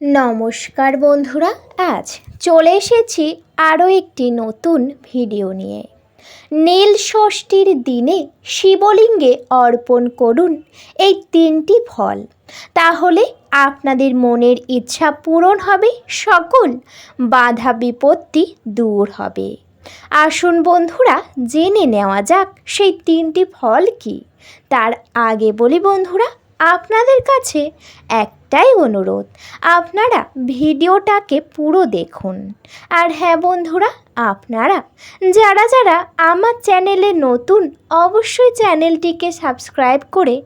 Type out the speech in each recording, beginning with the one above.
নমস্কার বন্ধুরা, আজ চলে এসেছি আরও একটি নতুন ভিডিও নিয়ে। নীল ষষ্ঠীর দিনে শিবলিঙ্গে অর্পণ করুন এই তিনটি ফল। তাহলে আপনাদের মনের ইচ্ছা পূরণ হবে, সকল বাধা বিপত্তি দূর হবে। আসুন বন্ধুরা, জেনে নেওয়া যাক সেই তিনটি ফল কি? তার আগে বলি বন্ধুরা আপনাদের কাছে একটাই অনুরোধ, আপনারা ভিডিওটাকে পুরো দেখুন। আর হ্যাঁ বন্ধুরা, আপনারা যারা যারা আমার চ্যানেলে নতুন, অবশ্যই চ্যানেলটিকে সাবস্ক্রাইব করে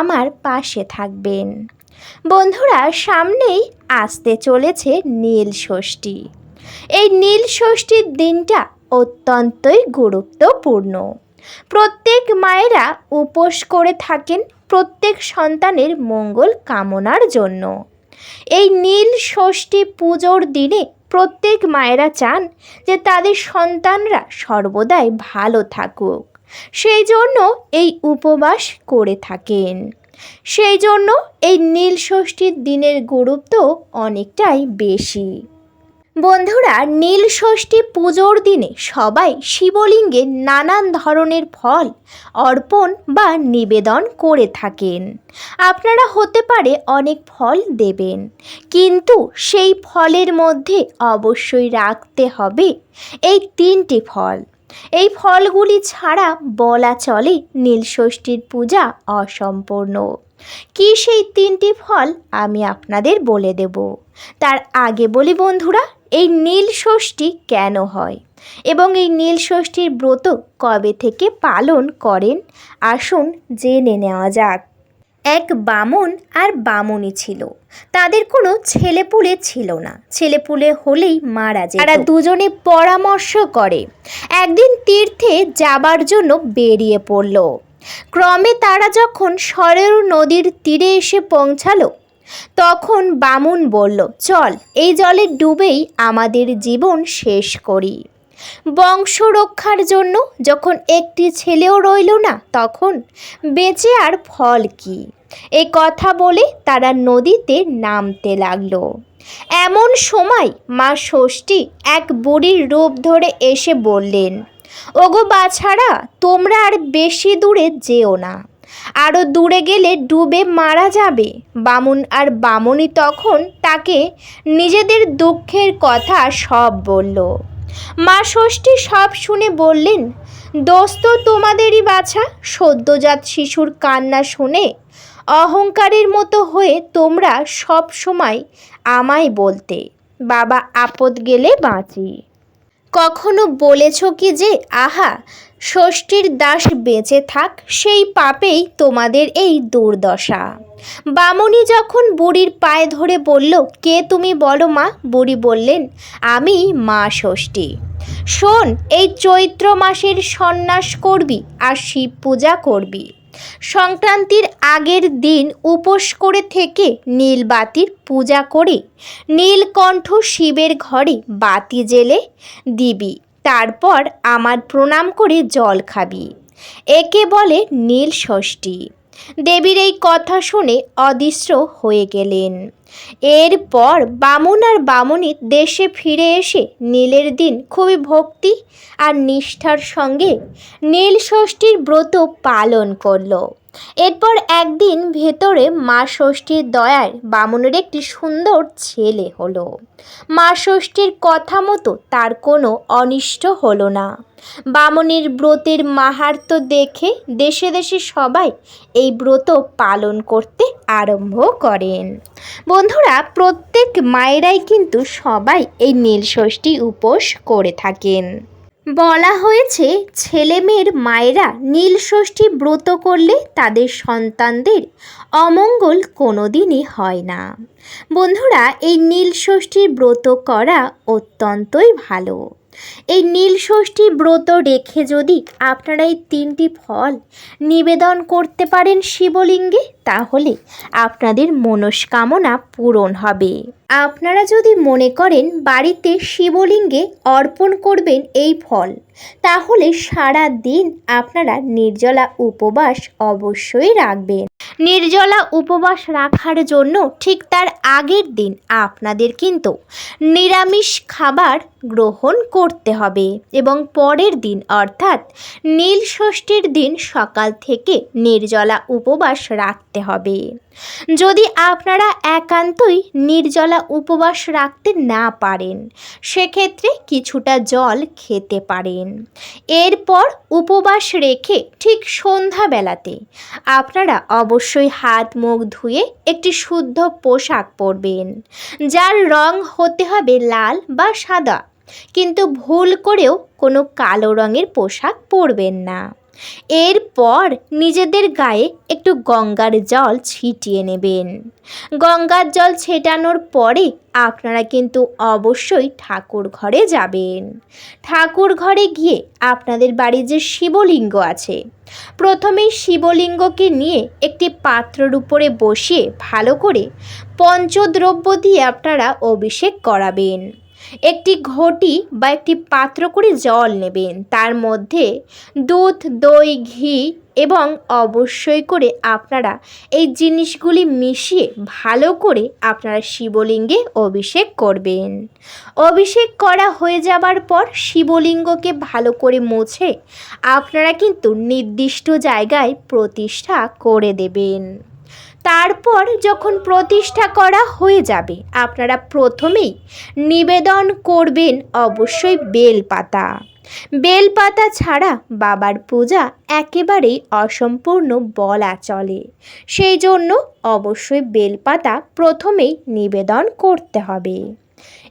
আমার পাশে থাকবেন। বন্ধুরা, সামনেই আসতে চলেছে নীল ষষ্ঠী। এই নীল ষষ্ঠীর দিনটা অত্যন্তই গুরুত্বপূর্ণ। প্রত্যেক মায়েরা উপোস করে থাকেন প্রত্যেক সন্তানের মঙ্গল কামনার জন্য। এই নীল ষষ্ঠী পুজোর দিনে প্রত্যেক মায়েরা চান যে তাদের সন্তানরা সর্বদাই ভালো থাকুক। সেই জন্য এই উপবাস করে থাকেন। সেই জন্য এই নীল ষষ্ঠীর দিনের গুরুত্ব অনেকটাই বেশি। বন্ধুরা, নীল ষষ্ঠী পুজোর দিনে সবাই শিবলিঙ্গে নানান ধরনের ফল, অর্পণ বা নিবেদন করে থাকেন। আপনারা হতে পারে অনেক ফল দেবেন, কিন্তু সেই ফলের মধ্যে অবশ্যই রাখতে হবে এই তিনটি ফল। এই ফলগুলি ছাড়া বলা চলে নীলষষ্ঠীর পূজা অসম্পূর্ণ। কি সেই তিনটি ফল আমি আপনাদের বলে দেব? তার আগে বলি বন্ধুরা এই নীল ষষ্ঠী কেন হয়? এবং এই নীল ষষ্ঠীর ব্রত কবে থেকে পালন করেন? আসুন জেনে নেওয়া যাক। এক বামন আর বামুনি ছিল। তাদের কোনো ছেলেপুলে ছিল না। ছেলেপুলে হলেই মারা যায় তারা দুজনে পরামর্শ করে। একদিন তীর্থে যাবার জন্য বেরিয়ে পড়ল। ক্রমে তারা যখন সরের নদীর তীরে এসে পৌঁছালো তখন বামুন বলল, চল, এই জলে ডুবেই আমাদের জীবন শেষ করি। বংশ রক্ষার জন্য যখন একটি ছেলেও রইল না, তখন বেঁচে আর ফল কি? এই কথা বলে তারা নদীতে নামতে লাগল। এমন সময় মা ষষ্ঠী এক বুড়ির রূপ ধরে এসে বললেন, ওগো বাছাড়া তোমরা আর বেশি দূরে যেও না। আরও দূরে গেলে ডুবে মারা যাবে। বামুন আর বামুনি তখন তাকে নিজেদের দুঃখের কথা সব বলল। মা ষষ্ঠী সব শুনে বললেন, দোস্ত তোমাদেরই বাছা, সদ্যজাত শিশুর কান্না শুনে অহংকারের মতো হয়ে তোমরা সব সময় আমায় বলতে। বাবা আপদ গেলে বাঁচি। কখনো বলেছ কি যে, আহা ষষ্ঠীর দাস বেঁচে থাক, সেই পাপেই তোমাদের এই দুর্দশা। বামুনি যখন বুড়ির পায়ে ধরে বলল, কে তুমি বলো মা? বুড়ি বললেন, আমি মা ষষ্ঠী। শোন, এই চৈত্র মাসের সন্ন্যাস করবি আর শিব পূজা করবি। সংক্রান্তির আগের দিন উপোস করে থেকে নীল বাতির পূজা করে, নীলকণ্ঠ শিবের ঘরে বাতি জেলে দিবি। তারপর আমার প্রণাম করে জল খাবি। একে বলে নীল ষষ্ঠী। দেবীর এই কথা শুনে অদৃশ্য হয়ে গেলেন। এরপর বামুন আর বামুনি দেশে ফিরে এসে নীলের দিন খুবই ভক্তি আর নিষ্ঠার সঙ্গে নীল ষষ্ঠীর ব্রত পালন করল। এরপর একদিন ভেতরে মা ষষ্ঠীর দয়ায় বামুনের একটি সুন্দর ছেলে হলো। মা ষষ্ঠীর কথা মতো তার কোনো অনিষ্ট হলো না। বামনের ব্রতের মাহার্ত দেখে দেশে দেশে সবাই এই ব্রত পালন করতে আরম্ভ করেন। বন্ধুরা, প্রত্যেক মায়েরাই কিন্তু সবাই এই নীলষষ্ঠী উপোস করে থাকেন। বলা হয়েছে ছেলে মেয়ের মায়েরা নীলষষ্ঠী ব্রত করলে তাদের সন্তানদের অমঙ্গল কোনোদিনই হয় না। বন্ধুরা, এই নীলষষ্ঠীর ব্রত করা অত্যন্তই ভালো। এই নীলষষ্ঠী ব্রত রেখে যদি আপনারা এই তিনটি ফল নিবেদন করতে পারেন শিবলিঙ্গে, তাহলে আপনাদের মনস্কামনা পূরণ হবে। আপনারা যদি মনে করেন বাড়িতে শিবলিঙ্গে অর্পণ করবেন এই ফল, তাহলে সারা দিন আপনারা নির্জলা উপবাস অবশ্যই রাখবেন। নির্জলা উপবাস রাখার জন্য ঠিক তার আগের দিন আপনাদের কিন্তু নিরামিষ খাবার গ্রহণ করতে হবে এবং পরের দিন অর্থাৎ নীল ষষ্ঠীর দিন সকাল থেকে নির্জলা উপবাস রাখতে হবে। যদি আপনারা একান্তই নির্জলা উপবাস রাখতে না পারেন, সেক্ষেত্রে কিছুটা জল খেতে পারেন। এরপর উপবাস রেখে ঠিক সন্ধ্যাবেলাতে আপনারা অবশ্যই হাত মুখ ধুয়ে একটি শুদ্ধ পোশাক পরবেন, যার রং হতে হবে লাল বা সাদা। কিন্তু ভুল করেও কোনো কালো রঙের পোশাক পরবেন না। এরপর নিজেদের গায়ে একটু গঙ্গার জল ছিটিয়ে নেবেন। গঙ্গার জল ছেটানোর পরে আপনারা কিন্তু অবশ্যই ঠাকুর ঘরে যাবেন। ঠাকুর ঘরে গিয়ে আপনাদের বাড়ির যে শিবলিঙ্গ আছে, প্রথমেই শিবলিঙ্গকে নিয়ে একটি পাত্রর উপরে বসিয়ে ভালো করে পঞ্চদ্রব্য দিয়ে আপনারা অভিষেক করাবেন। একটি ঘটি বা একটি পাত্র করে জল নেবেন। তার মধ্যে দুধ, দই, ঘি এবং অবশ্যই করে আপনারা এই জিনিসগুলি মিশিয়ে ভালো করে আপনারা শিবলিঙ্গে অভিষেক করবেন। অভিষেক করা হয়ে যাবার পর শিবলিঙ্গকে ভালো করে মুছে আপনারা কিন্তু নির্দিষ্ট জায়গায় প্রতিষ্ঠা করে দেবেন। তারপর যখন প্রতিষ্ঠা করা হয়ে যাবে, আপনারা প্রথমেই নিবেদন করবেন অবশ্যই বেলপাতা। বেলপাতা ছাড়া বাবার পূজা একেবারেই অসম্পূর্ণ বলা চলে। সেই জন্য অবশ্যই বেলপাতা প্রথমেই নিবেদন করতে হবে।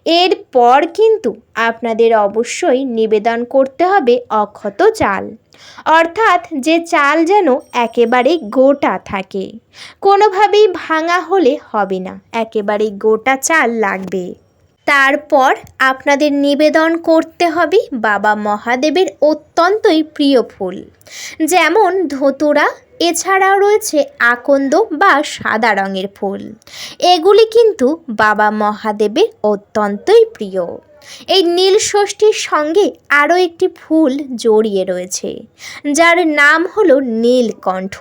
এরপর কিন্তু আপনাদের অবশ্যই নিবেদন করতে হবে অক্ষত চাল। অর্থাৎ যে চাল যেন একেবারেই গোটা থাকে। কোনোভাবেই ভাঙা হলে হবে না একেবারেই গোটা চাল লাগবে। তারপর আপনাদের নিবেদন করতে হবে বাবা মহাদেবের অত্যন্তই প্রিয় ফুল, যেমন ধতুরা এছাড়াও রয়েছে আকন্দ বা সাদা রঙের ফুল। এগুলি কিন্তু বাবা মহাদেবের অত্যন্তই প্রিয়। এই নীল ষষ্ঠীর সঙ্গে আরও একটি ফুল জড়িয়ে রয়েছে, যার নাম হল নীলকণ্ঠ।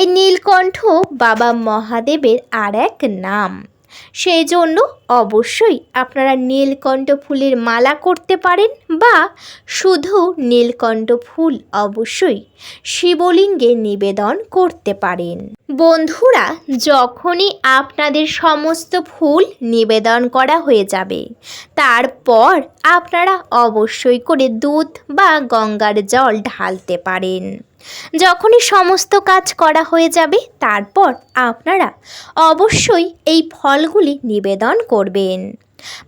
এই নীলকণ্ঠ বাবা মহাদেবের আর এক নাম। সেই জন্য অবশ্যই আপনারা নীলকণ্ঠ ফুলের মালা করতে পারেন বা শুধু নীলকণ্ঠ ফুল অবশ্যই শিবলিঙ্গে নিবেদন করতে পারেন। বন্ধুরা, যখনই আপনাদের সমস্ত ফুল নিবেদন করা হয়ে যাবে তারপর আপনারা অবশ্যই করে দুধ বা গঙ্গার জল ঢালতে পারেন। যখনই সমস্ত কাজ করা হয়ে যাবে, তারপর আপনারা অবশ্যই এই ফলগুলি নিবেদন করবেন।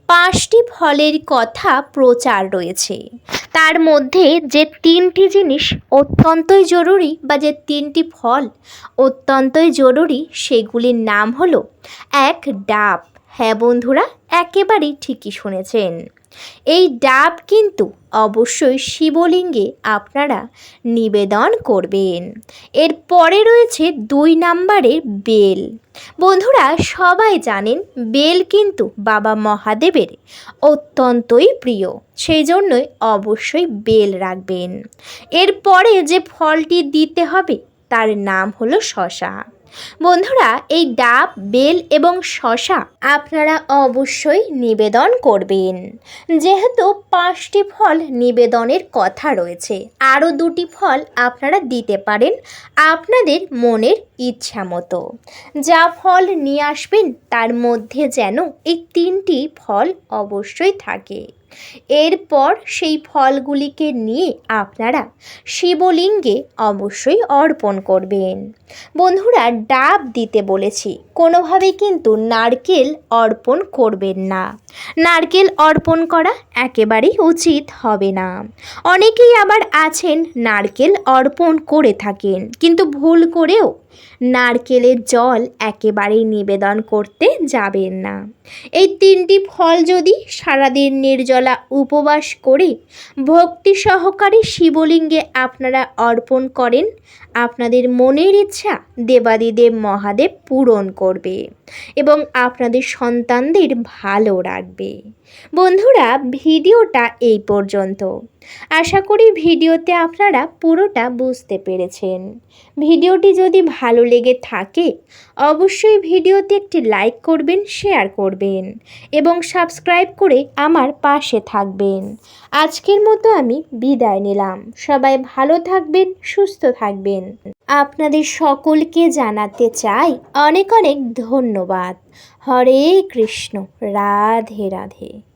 পাঁচটি ফলের কথা প্রচার রয়েছে। তার মধ্যে যে তিনটি জিনিস অত্যন্তই জরুরি বা যে তিনটি ফল অত্যন্তই জরুরি, সেগুলির নাম হলো এক ডাব। হ্যাঁ বন্ধুরা, একেবারেই ঠিকই শুনেছেন। এই ডাব কিন্তু অবশ্যই শিবলিঙ্গে আপনারা নিবেদন করবেন। এর পরে রয়েছে দুই নাম্বারের বেল। বন্ধুরা, সবাই জানেন বেল কিন্তু বাবা মহাদেবের অত্যন্তই প্রিয় সেই জন্যই অবশ্যই বেল রাখবেন। এরপরে যে ফলটি দিতে হবে, তার নাম হলো শশা। বন্ধুরা, এই ডাব, বেল এবং শশা আপনারা অবশ্যই নিবেদন করবেন। যেহেতু পাঁচটি ফল নিবেদনের কথা রয়েছে, আরও দুটি ফল আপনারা দিতে পারেন। আপনাদের মনের ইচ্ছা মতো যা ফল নিয়ে আসবেন, তার মধ্যে যেন এই তিনটি ফল অবশ্যই থাকে। এরপর সেই ফলগুলিকে নিয়ে আপনারা শিবলিঙ্গে অবশ্যই অর্পণ করবেন। বন্ধুরা, ডাব দিতে বলেছি, কোনোভাবে কিন্তু নারকেল অর্পণ করবেন না। নারকেল অর্পণ করা একেবারেই উচিত হবে না। অনেকেই আবার আছেন নারকেল অর্পণ করে থাকেন, কিন্তু ভুল করেও নারকেলের জল একেবারেই নিবেদন করতে যাবেন না। এই তিনটি ফল যদি সারাদিন নির্জলা উপবাস করে ভক্তি সহকারে শিবলিঙ্গে আপনারা অর্পণ করেন, আপনাদের মনের ইচ্ছা দেবাদিদেব মহাদেব পূরণ করবে এবং আপনাদের সন্তানদের ভালো রাখবে। বন্ধুরা, ভিডিওটা এই পর্যন্ত। আশা করি ভিডিওতে আপনারা পুরোটা বুঝতে পেরেছেন। ভিডিওটি যদি ভালো লেগে থাকে, অবশ্যই ভিডিওতে একটি লাইক করবেন, শেয়ার করবেন এবং সাবস্ক্রাইব করে আমার পাশে থাকবেন। আজকের মতো আমি বিদায় নিলাম। সবাই ভালো থাকবেন, সুস্থ থাকবেন। আপনাদের সকলকে জানাতে চাই অনেক অনেক ধন্যবাদ। হরে কৃষ্ণ রাধে রাধে।